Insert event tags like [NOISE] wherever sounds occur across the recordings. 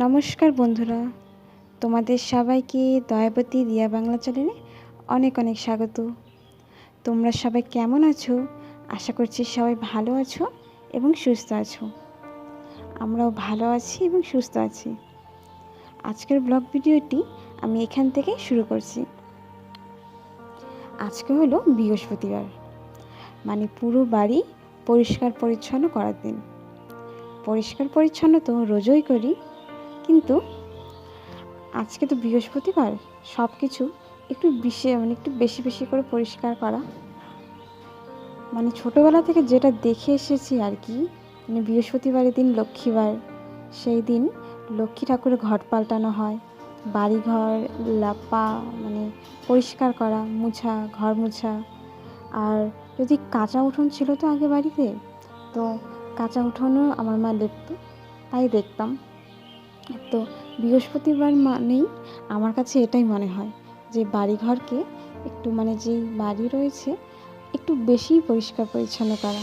নমস্কার বন্ধুরা, তোমাদের সবাইকে দয়াবতী দিয়া বাংলা চ্যানেলে অনেক অনেক স্বাগত। তোমরা সবাই কেমন আছো? আশা করছি সবাই ভালো আছো এবং সুস্থ আছো। আমরাও ভালো আছি এবং সুস্থ আছি। আজকের ব্লগ ভিডিওটি আমি এখান থেকে শুরু করছি। আজকে হলো বৃহস্পতিবার মানে পুরো বাড়ি পরিষ্কার পরিচ্ছন্ন করার দিন। পরিষ্কার পরিচ্ছন্ন তো রোজই করি কিন্তু আজকে তো বৃহস্পতিবার সব কিছু একটু বেশি মানে একটু বেশি বেশি করে পরিষ্কার করা। মানে ছোটোবেলা থেকে যেটা দেখে এসেছি আর কি মানে বৃহস্পতিবারের দিন, লক্ষ্মীবার, সেই দিন লক্ষ্মী ঠাকুরের ঘট পাল্টানো হয়। বাড়িঘর, লাপা মানে পরিষ্কার করা, মুছা, ঘর মুছা। আর যদি কাঁচা উঠোন ছিল তো আগে বাড়িতে, তো কাঁচা উঠোনও আমার মা লিখতো তাই দেখতাম। তো বৃহস্পতিবার মানেই আমার কাছে এটাই মনে হয় যে বাড়িঘরকে একটু মানে যেই বাড়ি রয়েছে, একটু বেশি পরিষ্কার পরিচ্ছন্ন করা,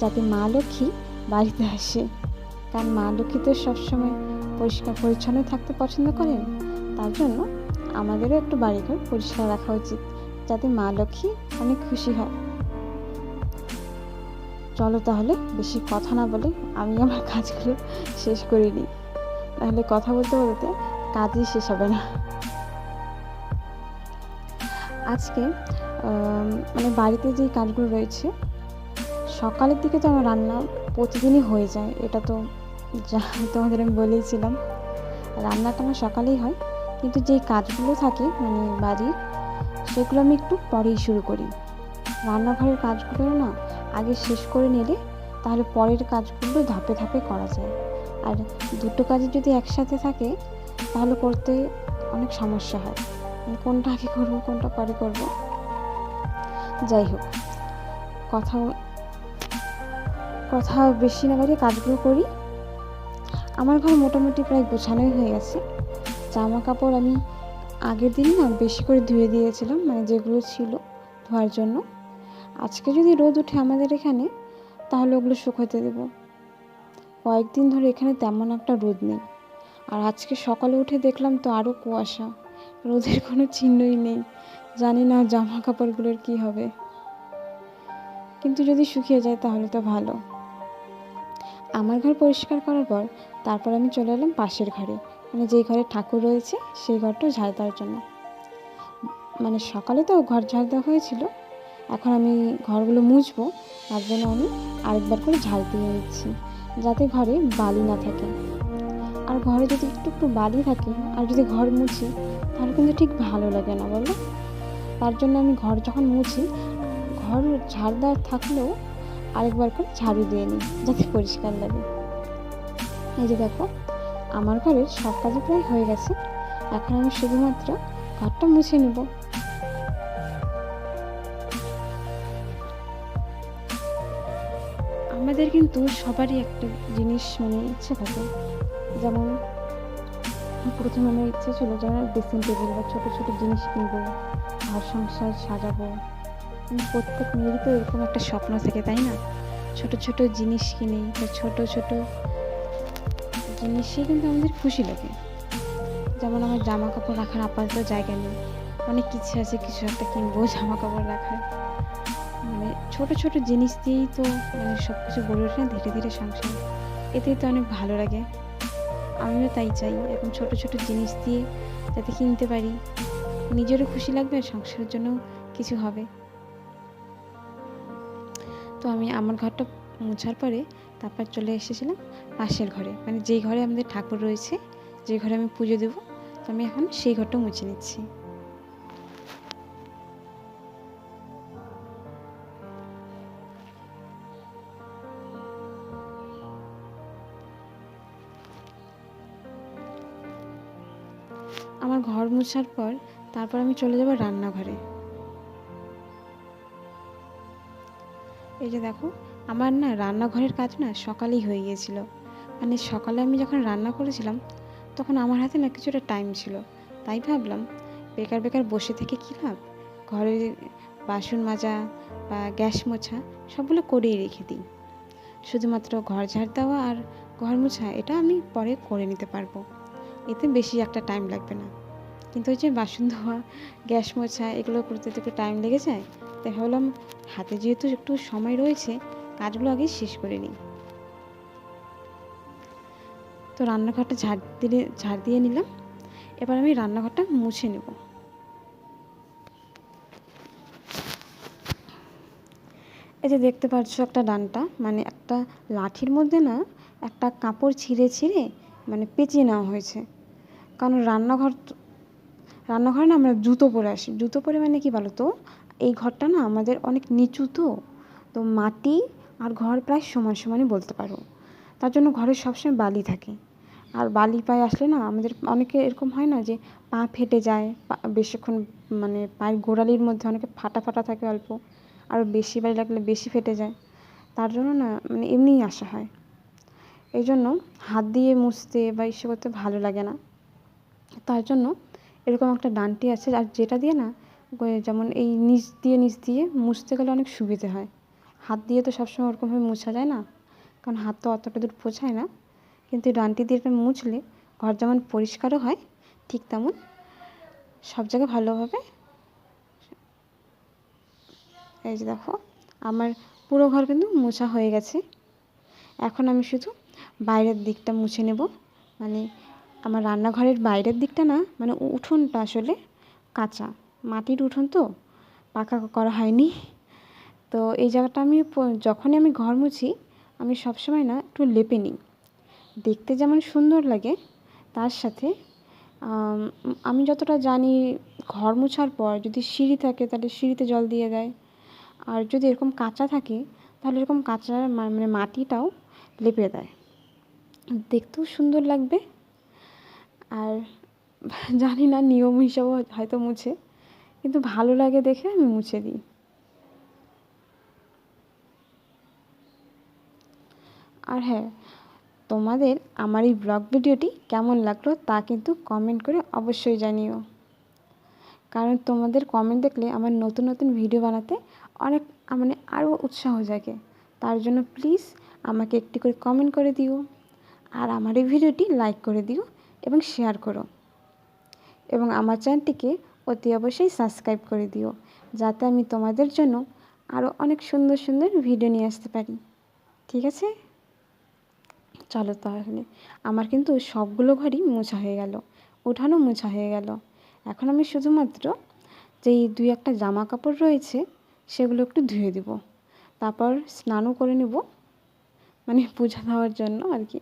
যাতে মা লক্ষ্মী বাড়িতে আসে। কারণ মা লক্ষ্মী তো সবসময় পরিষ্কার পরিচ্ছন্ন থাকতে পছন্দ করেন, তার জন্য আমাদেরও একটু বাড়িঘর পরিষ্কার রাখা উচিত, যাতে মা লক্ষ্মী অনেক খুশি হয়। চলো তাহলে বেশি কথা না বলে আমি আমার কাজগুলো শেষ করে নিই তাহলে কথা বলতে বলতে কাজই শেষ হবে না। আজকে মানে বাড়িতে যে কাজগুলো রয়েছে, সকালের দিকে তো আমার রান্না প্রতিদিনই হয়ে যায়, এটা তো যা তোমাদের আমি বলেইছিলাম। রান্নাটা আমার সকালেই হয়, কিন্তু যেই কাজগুলো থাকে মানে বাড়ির, সেগুলো আমি একটু পরেই শুরু করি। রান্নাঘরের কাজগুলো না আগে শেষ করে নিলে, তাহলে পরের কাজগুলো ধাপে ধাপে করা যায়। আর দুটো কাজই যদি একসাথে থাকে, তাহলে করতে অনেক সমস্যা হয়। কোনটা আগে করব, কোনটা পরে করব? যাই হোক কথা কথা বেশি না বাড়িয়ে কাজগুলো করি। আমার ঘর মোটামুটি প্রায় গোছানোই হয়ে গেছে। জামা কাপড় আমি আগের দিন না বেশি করে ধুয়ে দিয়েছিলাম মানে যেগুলো ছিল ধোয়ার জন্য। আজকে যদি রোদ উঠে আমাদের এখানে, তাহলে ওগুলো শুকোতে দেবো। কয়েকদিন ধরে এখানে তেমন একটা রোদ নেই। আর আজকে সকালে উঠে দেখলাম তো আরও কুয়াশা। রোদের কোনো চিহ্নই নেই। জানি না জামা কাপড়গুলোর কী হবে। কিন্তু যদি শুকিয়ে যায় তাহলে তো ভালো। আমার ঘর পরিষ্কার করার পর তারপর আমি চলে এলাম পাশের ঘরে। মানে যেই ঘরে ঠাকুর রয়েছে, সেই ঘরটা ঝাড় দেওয়ার জন্য। মানে সকালে তো ঘর ঝাড় দেওয়া হয়েছিল। এখন আমি ঘরগুলো মুছবো, তার জন্য আমি আরেকবার করে ঝাড় দিয়ে নিচ্ছি। যাতে ঘরে বালি না থাকে। আর ঘরে যদি একটু একটু বালি থাকে, আর যদি ঘর মুছি, তাহলে কিন্তু ঠিক ভালো লাগে না, বলো? তার জন্য আমি ঘর যখন মুছি, ঘর ঝাড় দেওয়ার থাকলেও আরেকবার করে ঝাড়ু দিয়ে নিই, যাতে পরিষ্কার লাগে। এই যে দেখো, আমার ঘরের সব কাজই প্রায় হয়ে গেছে। এখন আমি শুধুমাত্র ঘরটা মুছে নেব। আমাদের কিন্তু সবারই একটা জিনিস মানে ইচ্ছে থাকে। যেমন প্রথমে আমার ইচ্ছে ছিল যেমন ড্রেসিং টেবিল বা ছোটো ছোটো জিনিস কিনবো, ঘর সংসার সাজাবো। প্রত্যেক মেয়েরই তো এরকম একটা স্বপ্ন থাকে, তাই না? ছোট ছোট জিনিস কিনে বা ছোট ছোট জিনিসই কিন্তু আমাদের খুশি লাগে। যেমন আমার জামা কাপড় রাখার আপাতত জায়গা নেই। অনেক কিছু আছে কিছু একটা কিনবো জামা কাপড় রাখার। মানে ছোট ছোট জিনিস দিয়েই তো মানে সব কিছু গড়ে ওঠে না, ধীরে ধীরে সংসার। এতেই তো অনেক ভালো লাগে। আমিও তাই চাই, এখন ছোট ছোট জিনিস দিয়ে যাতে কিনতে পারি। নিজেরও খুশি লাগবে আর সংসারের জন্য কিছু হবে। তো আমি আমার ঘরটা মোছার পরে তারপর চলে এসেছিলাম পাশের ঘরে। মানে যেই ঘরে আমাদের ঠাকুর রয়েছে, যে ঘরে আমি পুজো দেবো, তো আমি এখন সেই ঘরটা মুছে নিচ্ছি। আমার ঘর মোছার পর তারপর আমি চলে যাব রান্নাঘরে। এই যে দেখো, আমার না রান্নাঘরের কাজ না সকালেই হয়ে গিয়েছিল। মানে সকালে আমি যখন রান্না করেছিলাম, তখন আমার হাতে না কিছুটা টাইম ছিল। তাই ভাবলাম, বেকার বেকার বসে থেকে কী লাভ? ঘরের বাসন মাজা বা গ্যাস মোছা সবগুলো করেই রেখে দিই। শুধুমাত্র ঘর ঝাড় দেওয়া আর ঘর মোছা, এটা আমি পরে করে নিতে পারব। এতে বেশি একটা টাইম লাগবে না। কিন্তু ওই যে বাসন ধোয়া, গ্যাস মোছা, এগুলো করতে একটু টাইম লেগে যায়, তাই ভাবলাম হাতে যেহেতু একটু সময় রয়েছে, কাজগুলো আগে শেষ করে নিই। তো রান্নাঘরটা ঝাড় দিলে, ঝাড় দিয়ে নিলাম। এবার আমি রান্নাঘরটা মুছে নেব। এই যে দেখতে পাচ্ছ একটা ডানটা মানে একটা লাঠির মধ্যে না, একটা কাপড় ছিঁড়ে ছিঁড়ে মানে পেঁচিয়ে নেওয়া হয়েছে। কারণ রান্নাঘর রান্নাঘরে না আমরা জুতো পরে আসি। জুতো পরে মানে কি বলো তো এই ঘরটা না আমাদের অনেক নিচু তো। তো মাটি আর ঘর প্রায় সমান সমানই বলতে পারো। তার জন্য ঘরে সবসময় বালি থাকে। আর বালি পায়ে আসলে না আমাদের অনেকে এরকম হয় না যে পা ফেটে যায় বেশিক্ষণ মানে পায়ের গোড়ালির মধ্যে অনেকে ফাটা ফাটা থাকে অল্প। আরও বেশি বালি লাগলে বেশি ফেটে যায়। তার জন্য না মানে এমনিই আসা হয়। এই জন্য হাত দিয়ে মুছতে বা ইসে করতে ভালো লাগে না। তার জন্য এরকম একটা ডান্টি আছে আর যেটা দিয়ে না যেমন এই নিচ দিয়ে নিচ দিয়ে মুছতে গেলে অনেক সুবিধে হয়। হাত দিয়ে তো সবসময় ওরকমভাবে মোছা যায় না, কারণ হাত তো অতটা দূর পোছায় না। কিন্তু ডান্টি দিয়ে এটা মুছলে ঘর যেমন পরিষ্কারও হয়, ঠিক তেমন সব জায়গায় ভালোভাবে এই যে দেখো, আমার পুরো ঘর কিন্তু মোছা হয়ে গেছে। এখন আমি শুধু বাইরের দিকটা মুছে নেব মানে আমার রান্নাঘরের বাইরের দিকটা না মানে উঠোনটা আসলে কাঁচা। মাটির উঠোন তো, পাকা করা হয়নি। তো এই জায়গাটা আমি যখনই আমি ঘর মুছি, আমি সবসময় না একটু লেপে নিই। দেখতে যেমন সুন্দর লাগে, তার সাথে, আমি যতটা জানি ঘর মোছার পর যদি সিঁড়ি থাকে তাহলে সিঁড়িতে জল দিয়ে দেয়। আর যদি এরকম কাঁচা থাকে, তাহলে এরকম কাঁচা মানে মাটিটাও লেপে দেয়। দেখতেও সুন্দর লাগবে। আর [LAUGHS] জানি না, নিয়ম হিসাবে হয়তো মুছে। কিন্তু ভালো লাগে দেখে আমি মুছে দিই। আর হ্যাঁ তোমাদের আমার এই ব্লগ ভিডিওটি কেমন লাগল তা কিন্তু কমেন্ট করে অবশ্যই জানিও। কারণ তোমাদের কমেন্ট দেখলে আমার নতুন নতুন ভিডিও বানাতে অনেক মানে আরও উৎসাহ জাগে। তার জন্য প্লিজ আমাকে একটি করে কমেন্ট করে দিও। আর আমার এই ভিডিওটি লাইক করে দিও। এবং শেয়ার করো। এবং আমার চ্যানেলটিকে অতি অবশ্যই সাবস্ক্রাইব করে দিও, যাতে আমি তোমাদের জন্য আরও অনেক সুন্দর সুন্দর ভিডিও নিয়ে আসতে পারি। ঠিক আছে? চলো তাহলে। আমার কিন্তু সবগুলো ঘরই মোছা হয়ে গেল উঠানো মোছা হয়ে গেল। এখন আমি শুধুমাত্র যেই দুই একটা জামা কাপড় রয়েছে, সেগুলো একটু ধুয়ে দিব। তারপর স্নানও করে নেব মানে পূজা দেওয়ার জন্য আর কি।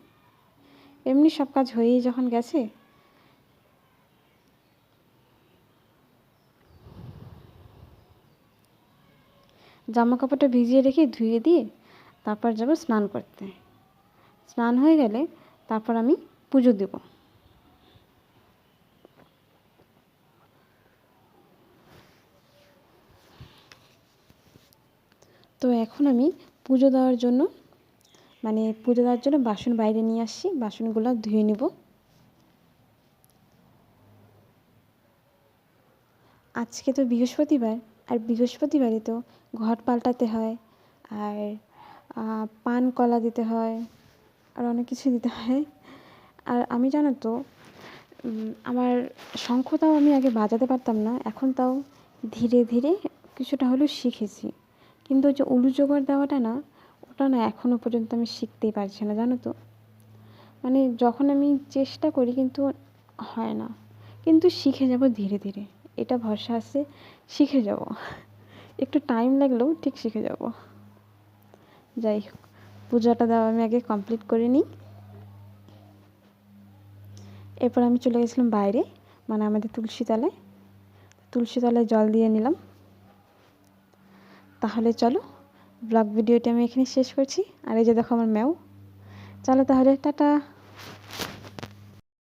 এমনি সব কাজ হয়েই যখন গেছে? জামা কাপড়টা ভিজিয়ে রেখে ধুয়ে দিয়ে তারপর যাব স্নান করতে। স্নান হয়ে গেলে তারপর আমি পুজো দেব। তো এখন আমি পুজো দেওয়ার জন্য মানে পুজো দেওয়ার জন্য বাসন বাইরে নিয়ে আসছি বাসনগুলো ধুয়ে নেব। আজকে তো বৃহস্পতিবার, আর বৃহস্পতিবারে তো ঘট পাল্টাতে হয়, আর পান কলা দিতে হয়, আর অনেক কিছু দিতে হয়। আর আমি জানো তো আমার শঙ্খটাও আমি আগে বাজাতে পারতাম না, এখন তাও ধীরে ধীরে কিছুটা হলেও শিখেছি। কিন্তু ওই যে উলু জোগাড় দেওয়াটা না ওটা না এখনও পর্যন্ত আমি শিখতেই পারছি না, জানো তো। মানে যখন আমি চেষ্টা করি কিন্তু হয় না। কিন্তু শিখে যাব ধীরে ধীরে। এটা ভরসা আছে, শিখে যাব। একটু টাইম লাগলেও ঠিক শিখে যাব। যাই হোক, পূজাটা দেওয়া আমি আগে কমপ্লিট করে নিই। এরপর আমি চলে গেছিলাম বাইরে মানে আমাদের তুলসী তলায়। তুলসী তলায় জল দিয়ে নিলাম। তাহলে চলো ব্লগ ভিডিওটি আমি এখানে শেষ করছি। আর এই যে দেখো আমার ম্যাও। চলো তাহলে, টাটা।